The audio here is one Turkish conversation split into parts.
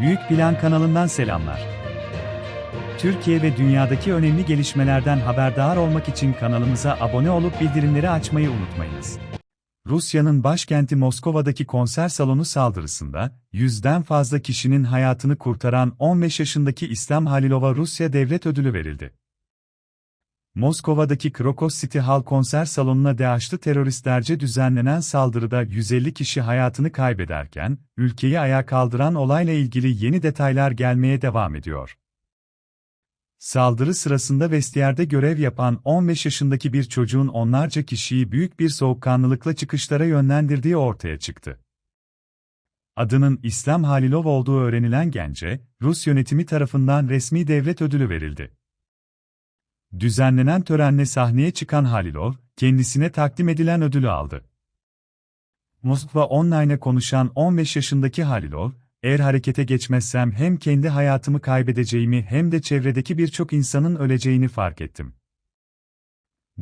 Büyük Plan kanalından selamlar. Türkiye ve dünyadaki önemli gelişmelerden haberdar olmak için kanalımıza abone olup bildirimleri açmayı unutmayınız. Rusya'nın başkenti Moskova'daki konser salonu saldırısında, yüzden fazla kişinin hayatını kurtaran 15 yaşındaki İslam Halilova Rusya Devlet Ödülü verildi. Moskova'daki Krokos City Hall konser salonuna DAEŞ'lı teröristlerce düzenlenen saldırıda 150 kişi hayatını kaybederken, ülkeyi ayağa kaldıran olayla ilgili yeni detaylar gelmeye devam ediyor. Saldırı sırasında vestiyerde görev yapan 15 yaşındaki bir çocuğun onlarca kişiyi büyük bir soğukkanlılıkla çıkışlara yönlendirdiği ortaya çıktı. Adının İslam Halilov olduğu öğrenilen gence, Rus yönetimi tarafından resmi devlet ödülü verildi. Düzenlenen törenle sahneye çıkan Halilov, kendisine takdim edilen ödülü aldı. Moskva Online'e konuşan 15 yaşındaki Halilov, eğer harekete geçmezsem hem kendi hayatımı kaybedeceğimi hem de çevredeki birçok insanın öleceğini fark ettim.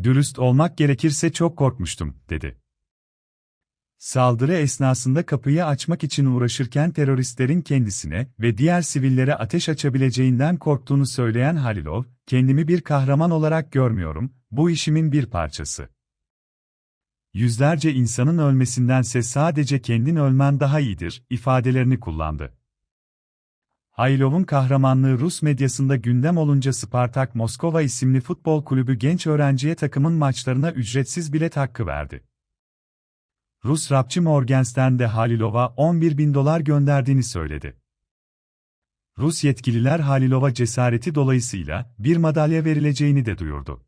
Dürüst olmak gerekirse çok korkmuştum, dedi. Saldırı esnasında kapıyı açmak için uğraşırken teröristlerin kendisine ve diğer sivillere ateş açabileceğinden korktuğunu söyleyen Halilov, kendimi bir kahraman olarak görmüyorum, bu işimin bir parçası. Yüzlerce insanın ölmesindense sadece kendin ölmen daha iyidir, ifadelerini kullandı. Haylov'un kahramanlığı Rus medyasında gündem olunca Spartak Moskova isimli futbol kulübü genç öğrenciye takımın maçlarına ücretsiz bilet hakkı verdi. Rus rapçı Morgenstern de Halilov'a 11 bin dolar gönderdiğini söyledi. Rus yetkililer Halilova cesareti dolayısıyla bir madalya verileceğini de duyurdu.